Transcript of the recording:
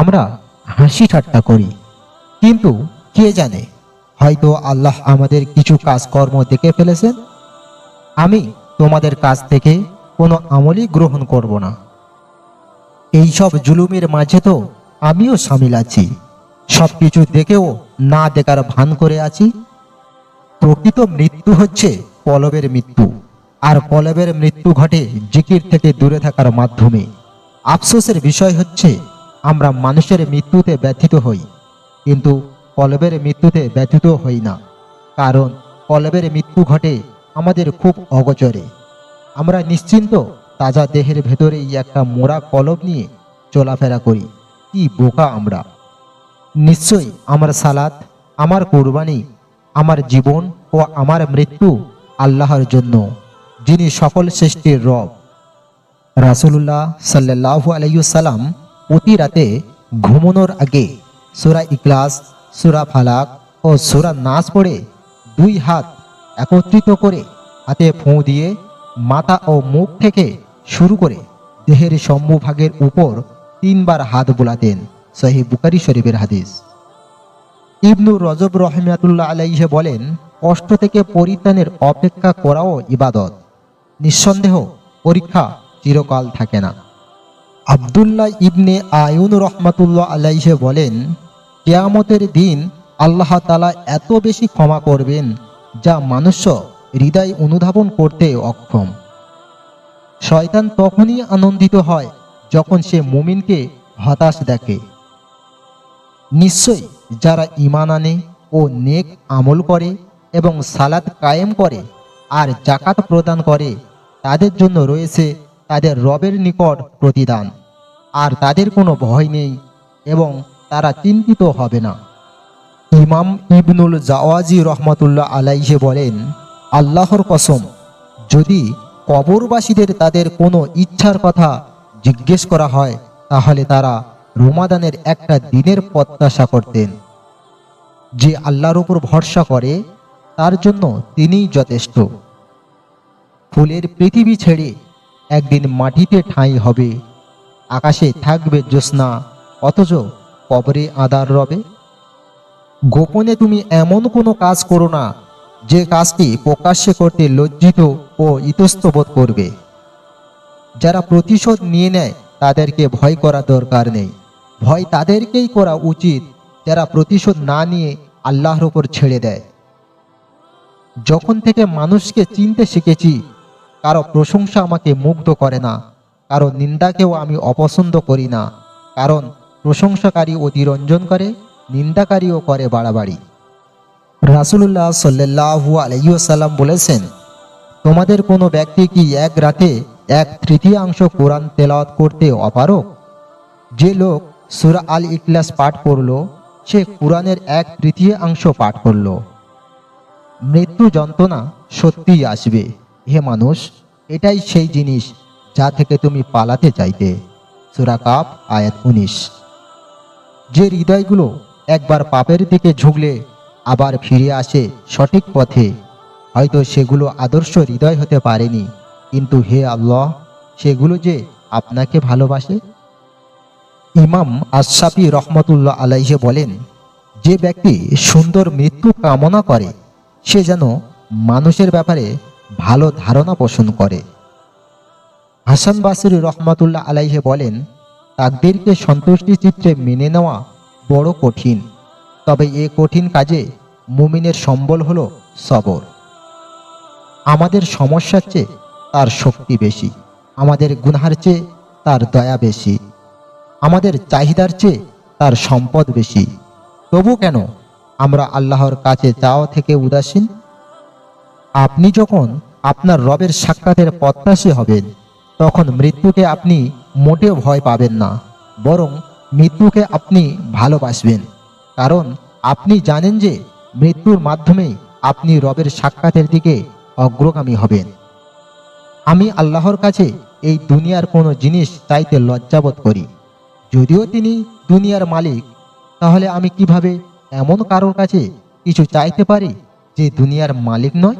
আমরা হাসি ঠাট্টা করি। কিন্তু কে জানে, হয়তো আল্লাহ আমাদের কিছু কাজকর্ম দেখে ফেলেছেন? আমি তোমাদের কাছ থেকে কোনো আমলই গ্রহণ করব না। এইসব জুলুমের মাঝে তো আমিও সামিল আছি। সব কিছু দেখেও না দেখার ভান করে আছি। প্রকৃত মৃত্যু হচ্ছে পলবের মৃত্যু, আর পলবের মৃত্যু ঘটে জিকির থেকে দূরে থাকার মাধ্যমে। আফসোসের বিষয় হচ্ছে আমরা মানুষের মৃত্যুতে ব্যথিত হই, কিন্তু কলবের মৃত্যুতে ব্যথিত হই না, কারণ কলবের মৃত্যু ঘটে আমাদের খুব অগচরে। আমরা নিশ্চিন্ত তাজা দেহের ভেতরেই একটা মোড়া কলব নিয়ে চলাফেরা করি, কি বোকা আমরা। নিশ্চয়ই আমার সালাত, আমার কোরবানি, আমার জীবন ও আমার মৃত্যু আল্লাহর জন্য, যিনি সকল সৃষ্টির রব। রাসুল্লাহ সাল্লাহ আলাইসাল্লাম প্রতি রাতে ঘুমানোর আগে সুরা ইকলাস সুরা ফালাক ও সুরা নাচ পড়ে দুই হাত একত্রিত করে হাতে ফোঁ দিয়ে মাথা ও মুখ থেকে শুরু করে দেহের সম্মুভাগের উপর তিনবার হাত বোলাতেন সহি বুকারি শরীফের হাদিস। ইবনু রজব রহমিয়াতুল্লাহ আলাইহে বলেন, কষ্ট থেকে পরিত্রাণের অপেক্ষা করাও ইবাদত। নিঃসন্দেহ পরীক্ষা চিরকাল থাকে না। আবদুল্লাহ ইবনে আয়ুন রহমাতুল্লাহ আলাইহে বলেন, কেয়ামতের দিন আল্লাহ তালা এত বেশি ক্ষমা করবেন যা মানুষ্য হৃদয় অনুধাবন করতে অক্ষম। শয়তান তখনই আনন্দিত হয় যখন সে মুমিনকে হতাশ দেখে। নিশ্চয়ই যারা ইমান আনে ও নেক আমল করে এবং সালাদ কায়েম করে আর জাকাত প্রদান করে, তাদের জন্য রয়েছে তাদের রবের নিকট প্রতিদান। আর তাদের কোনো ভয় নেই এবং তারা চিন্তিত হবে না। ইমাম ইবনুল জাওয়াজি রহমতুল্লাহ আলাইহে বলেন, আল্লাহর কসম, যদি কবরবাসীদের তাদের কোনো ইচ্ছার কথা জিজ্ঞেস করা হয়, তাহলে তারা রোমাদানের একটা দিনের প্রত্যাশা করতেন। যে আল্লাহর উপর ভরসা করে, তার জন্য তিনিই যথেষ্ট। ফুলের পৃথিবী ছেড়ে একদিন মাটিতে ঠাঁই হবে। আকাশে থাকবে জ্যোৎস্না, অথচ কবরে আদার রবে। গোপনে তুমি এমন কোনো কাজ করো না, যে কাজটি প্রকাশ্যে করতে লজ্জিত ও ইতস্তবোধ করবে। যারা প্রতিশোধ নিয়ে নেয়, তাদেরকে ভয় করা দরকার নেই। ভয় তাদেরকেই করা উচিত, যারা প্রতিশোধ না নিয়ে আল্লাহর উপর ছেড়ে দেয়। যখন থেকে মানুষকে চিনতে শিখেছি, কারও প্রশংসা আমাকে মুগ্ধ করে না। কারও নিন্দাকেও আমি অপছন্দ করি না। কারণ প্রশংসাকারী অতিরঞ্জন করে, নিন্দাকারীও করে বাড়াবাড়ি। রাসুলুল্লাহ সাল্লাহু আলাইসাল্লাম বলেছেন, তোমাদের কোনো ব্যক্তি কি এক রাতে এক তৃতীয়াংশ কোরআন তেলাওয়াত করতে অপারক যে লোক সুরা আল ইকলাস পাঠ করল, সে কোরআনের এক তৃতীয়াংশ পাঠ করল। মৃত্যু যন্ত্রণা সত্যিই আসবে। হে মানুষ, এটাই সেই জিনিস যা থেকে তুমি পালাতে চাইতে। সুরা কাপ আয়াত উনিশ। যে হৃদয়গুলো একবার পাপের দিকে ঝুঁকলে আবার ফিরে আসে সঠিক পথে, হয়তো সেগুলো আদর্শ হৃদয় হতে পারেনি। কিন্তু হে আল্লাহ, সেগুলো যে আপনাকে ভালোবাসে? ইমাম আশাফি রহমতুল্লাহ আলাইহে বলেন, যে ব্যক্তি সুন্দর মৃত্যু কামনা করে, সে যেন মানুষের ব্যাপারে ভালো ধারণা পোষণ করে। হাসান বাসির রহমতুল্লাহ আলাইহে বলেন, তাকদেরকে সন্তুষ্টি চিত্রে মেনে নেওয়া বড় কঠিন, তবে এ কঠিন কাজে মুমিনের সম্বল হল সবর। আমাদের সমস্যার চেয়ে তার শক্তি বেশি, আমাদের গুনহার চেয়ে তার দয়া বেশি, আমাদের চাহিদার চেয়ে তার সম্পদ বেশি। তবু কেন আমরা আল্লাহর কাছে যাওয়া থেকে উদাসীন? আপনি যখন আপনার রবের সাক্ষাতের প্রত্যাশী হবেন তখন মৃত্যুকে আপনি মোটেও ভয় পাবেন না, বরং মৃত্যুকে আপনি ভালোবাসবেন। কারণ আপনি জানেন যে মৃত্যুর মাধ্যমে আপনি রবের সাক্ষাতের দিকে অগ্রগামী হবেন। আমি আল্লাহর কাছে এই দুনিয়ার কোনো জিনিস চাইতে লজ্জাবোধ করি। যদিও তিনি দুনিয়ার মালিক, তাহলে আমি কীভাবে এমন কারোর কাছে কিছু চাইতে পারি যে দুনিয়ার মালিক নয়?